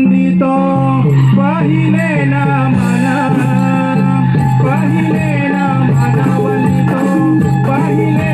आनंदितो पाहिलेला मना पाहिलेला मनावलितो पाहिले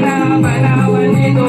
माधवेना मना वंदितो